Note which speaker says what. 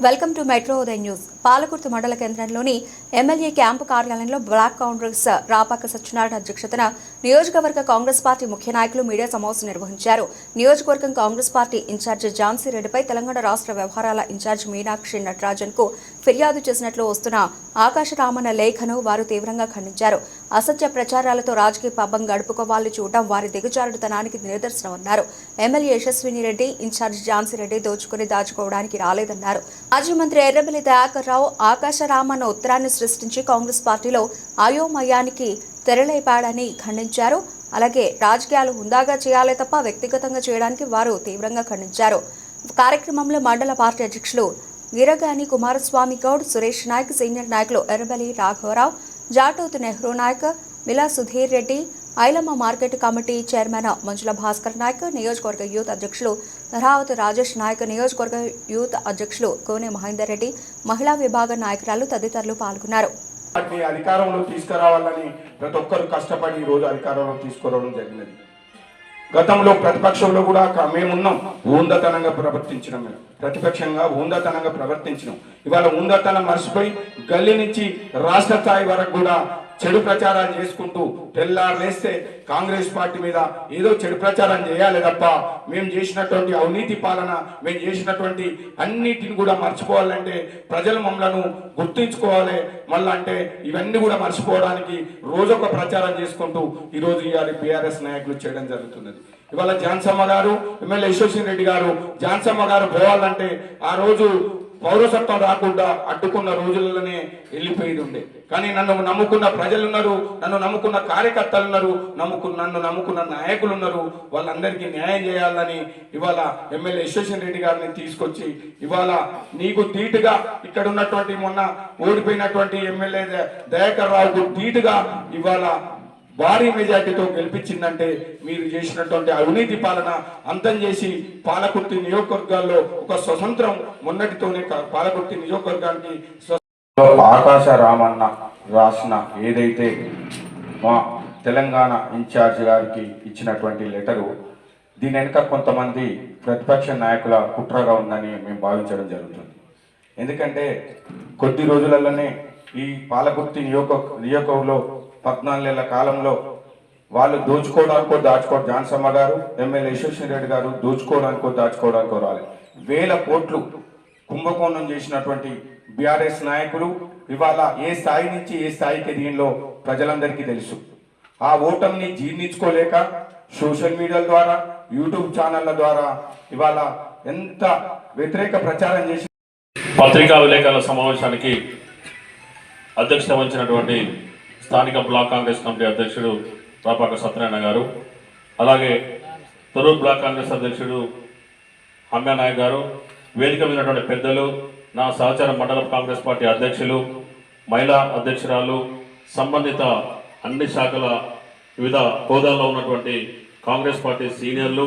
Speaker 1: welcome to metro Uday news Palakurthi మండల కేంద్రంలోని MLA camp కార్యాలయంలో బ్లాక్ కాంగ్రెస్ రాపాక సత్యనారాయణ అధ్యక్షతన నియోజకవర్గ కాంగ్రెస్ పార్టీ ముఖ్య నాయకులు మీడియా సమావేశం నిర్వహించారు. నియోజకవర్గం కాంగ్రెస్ పార్టీ ఇన్ఛార్జి ఝాన్సీ రెడ్డిపై తెలంగాణ రాష్ట్ర వ్యవహారాల ఇన్ఛార్జి మీనాక్షి నటరాజన్కు ఫిర్యాదు చేసినట్లు వస్తున్న ఆకాశరామన్న లేఖను వారు తీవ్రంగా ఖండించారు. అసత్య ప్రచారాలతో రాజకీయ పబ్బం గడుపుకోవాలని చూడటం వారి దిగజారుడుతనానికి నిదర్శనమన్నారు ఎమ్మెల్యే యశస్విని రెడ్డి ఇన్ఛార్జి ఝాన్సీ రెడ్డి దోచుకుని దాచుకోవడానికి రాలేదన్నారు. మాజీ మంత్రి ఎర్రబెల్లి దయాకర్ రావు ఆకాశరామన్న ఉత్తరాన్ని సృష్టించి కాంగ్రెస్ పార్టీలో అయోమయానికి తెరలేపాడని ఖండించారు. అలాగే రాజకీయాలు హుందాగా చేయాలే తప్ప వ్యక్తిగతంగా చేయడానికి వారు తీవ్రంగా ఖండించారు. కార్యక్రమంలో మండల పార్టీ అధ్యక్షులు వీరగాని కుమారస్వామి గౌడ్ సురేష్ నాయక్ సీనియర్ నాయకులు ఎర్రబలి రాఘవరావు Jatothu Nehru Naik Mila Sudheer Reddy Ailamma market committee chairman Manjula Bhaskar Naik నియోజకవర్గ యూత్ అధ్యక్షులు ధరావతి రాజేష్ నాయక్ నియోజకవర్గ యూత్ అధ్యక్షులు కోనె మహేందర్ రెడ్డి మహిళా విభాగ నాయకురాలు తదితరులు పాల్గొన్నారు.
Speaker 2: వాటిని అధికారంలో తీసుకురావాలని ప్రతి ఒక్కరు కష్టపడి ఈ రోజు అధికారంలో తీసుకురావడం జరిగినది. గతంలో ప్రతిపక్షంలో కూడా మేమున్నాం ఊందతనంగా ప్రవర్తించినాం మేము. ప్రతిపక్షంగా ఊందతనంగా ప్రవర్తించినాం. ఇవాళ ఊందతనం మర్చిపోయి గల్లీ నుంచి రాష్ట్ర స్థాయి వరకు కూడా చెడు ప్రచారాలు చేసుకుంటూ తెల్లారులేస్తే కాంగ్రెస్ పార్టీ మీద ఏదో చెడు ప్రచారం చేయాలి తప్ప మేము చేసినటువంటి అవినీతి పాలన మేము చేసినటువంటి అన్నిటిని కూడా మర్చిపోవాలంటే ప్రజలు మమ్మలను గుర్తించుకోవాలి. మళ్ళీ అంటే ఇవన్నీ కూడా మర్చిపోవడానికి రోజొక ప్రచారం చేసుకుంటూ ఈరోజు ఇవాళ బీఆర్ఎస్ నాయకులు చేయడం జరుగుతున్నది. ఇవాళ జాన్సమ్మ గారు ఎమ్మెల్యే యశోషన్ రెడ్డి గారు జాన్సమ్మ గారు పోవాలంటే ఆ రోజు పౌరసత్వం రాకుండా అడ్డుకున్న రోజులలోనే వెళ్ళిపోయేది ఉండే. కానీ నన్ను నమ్ముకున్న ప్రజలు ఉన్నారు నన్ను నమ్ముకున్న కార్యకర్తలు ఉన్నారు నమ్ముకున్న నన్ను నమ్ముకున్న నాయకులు ఉన్నారు వాళ్ళందరికీ న్యాయం చేయాలని ఇవాళ ఎమ్మెల్యే యశ్వషన్ రెడ్డి గారిని తీసుకొచ్చి ఇవాళ నీకు ధీటుగా ఇక్కడ ఉన్నటువంటి మొన్న ఓడిపోయినటువంటి ఎమ్మెల్యే దయాకర్ రావుకు ధీటుగా ఇవాళ భారీ మెజార్టీతో గెలిపించిందంటే మీరు చేసినటువంటి అవినీతి పాలన అంతం చేసి పాలకుర్తి నియోజకవర్గాల్లో ఒక స్వతంత్రం మొన్నటితోనే కా- పాలకుర్తి నియోజకవర్గానికి ఆకాశ రామన్న రాసిన ఏదైతే మా తెలంగాణ ఇన్ఛార్జ్ గారికి ఇచ్చినటువంటి లెటరు దీని వెనుక కొంతమంది ప్రతిపక్ష నాయకుల కుట్రగా ఉందని మేము భావించడం జరుగుతుంది. ఎందుకంటే కొద్ది రోజులలోనే ఈ పాలకుర్తి నియోజక నియోజకంలో పద్నాలుగేళ్ళ కాలంలో వాళ్ళు దోచుకోవడానికో దాచుకో జాన్సమ్మ గారు ఎమ్మెల్యే యశస్వి రెడ్డి గారు దోచుకోవడానికో దాచుకోవడానికో రాలి వేల కోట్లు కుంభకోణం చేసినటువంటి బీఆర్ఎస్ నాయకులు ఇవాళ ఏ స్థాయి నుంచి ఏ స్థాయికి దీనిలో ప్రజలందరికీ తెలుసు. ఆ ఓటమిని జీర్ణించుకోలేక సోషల్ మీడియా ద్వారా యూట్యూబ్ ఛానళ్ళ ద్వారా ఇవాళ ఎంత వ్యతిరేక ప్రచారం చేసి
Speaker 3: పత్రికా విలేకరుల సమావేశానికి అధ్యక్షత వహించినటువంటి స్థానిక బ్లాక్ కాంగ్రెస్ కమిటీ అధ్యక్షుడు రాపాక సత్యనారాయణ గారు అలాగే తరూర్ బ్లాక్ కాంగ్రెస్ అధ్యక్షుడు హమ్యా నాయక్ గారు వేదిక మీదటువంటి పెద్దలు నా సహచార మండల కాంగ్రెస్ పార్టీ అధ్యక్షులు మహిళా అధ్యక్షురాలు సంబంధిత అన్ని శాఖల వివిధ హోదాల్లో ఉన్నటువంటి కాంగ్రెస్ పార్టీ సీనియర్లు